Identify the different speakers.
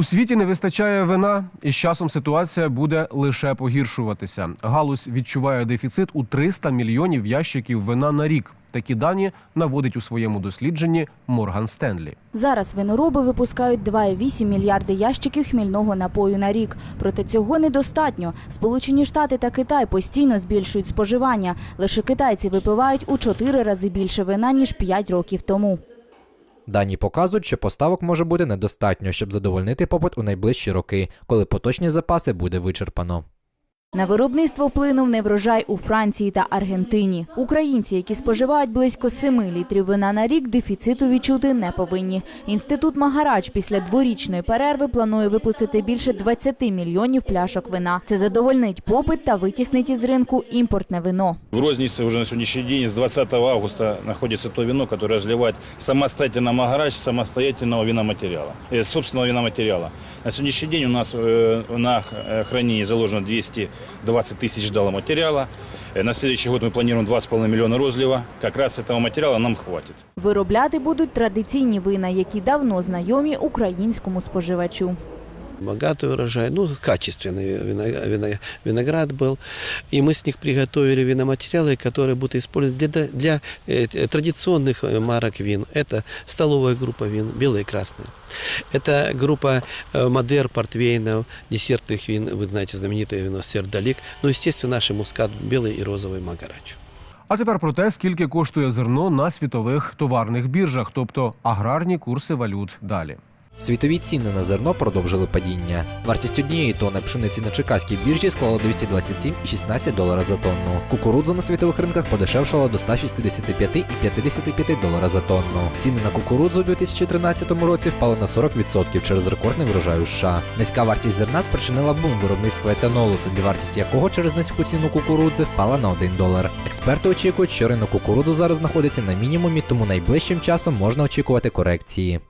Speaker 1: У світі не вистачає вина, і з часом ситуація буде лише погіршуватися. Галузь відчуває дефіцит у 300 мільйонів ящиків вина на рік. Такі дані наводить у своєму дослідженні Морган Стенлі.
Speaker 2: Зараз винороби випускають 2,8 мільярди ящиків хмільного напою на рік. Проте цього недостатньо. Сполучені Штати та Китай постійно збільшують споживання. Лише китайці випивають у 4 рази більше вина, ніж 5 років тому.
Speaker 3: Дані показують, що поставок може бути недостатньо, щоб задовольнити попит у найближчі роки, коли поточні запаси буде вичерпано.
Speaker 2: На виробництво вплинув неврожай у Франції та Аргентині. Українці, які споживають близько 7 літрів вина на рік, дефіциту відчути не повинні. Інститут Магарач після дворічної перерви планує випустити більше 20 мільйонів пляшок вина. Це задовольнить попит та витіснить із ринку імпортне вино.
Speaker 4: В розніці вже на сьогоднішній день з 20 августа знаходиться то вино, яке розливають самостійно Магарач з самостійного виноматеріалу, з э, собственного виноматеріалу. На сьогоднішній день у нас э, на э, храні заложено 200 20 тысяч дало материала. Э, на следующий год мы планируем 2,5 миллиона розлива. Как раз этого материала нам хватит.
Speaker 2: Виробляти будуть традиційні вина, які давно знайомі українському споживачу
Speaker 5: богатый урожай, ну, качественный вино- вино- виноград был. И мы с них приготовили виноматериалы, которые будут использованы для, для э, т- традиционных э, марок вин. Это столовая группа вин, белые и красные. Это группа э, Мадер, портвейнов, десертных вин, вы знаете, знаменитое вино Сердалик. Ну, естественно, наши мускат, белый и розовый магарач.
Speaker 1: А тепер про те, скільки коштує зерно на світових товарних біржах, тобто аграрні курси валют. Далі.
Speaker 3: Світові ціни на зерно продовжили падіння. Вартість однієї тонни пшениці на чекаській біржі склала 227,16 долара за тонну. Кукурудза на світових ринках подешевшала до 165,55 долара за тонну. Ціни на кукурудзу у 2013 році впали на 40% через рекордний врожай у США. Низька вартість зерна спричинила бум виробництва етанолу, собівартість якого через низьку ціну кукурудзи впала на 1 долар. Експерти очікують, що ринок кукурудзи зараз знаходиться на мінімумі, тому найближчим часом можна очікувати корекції.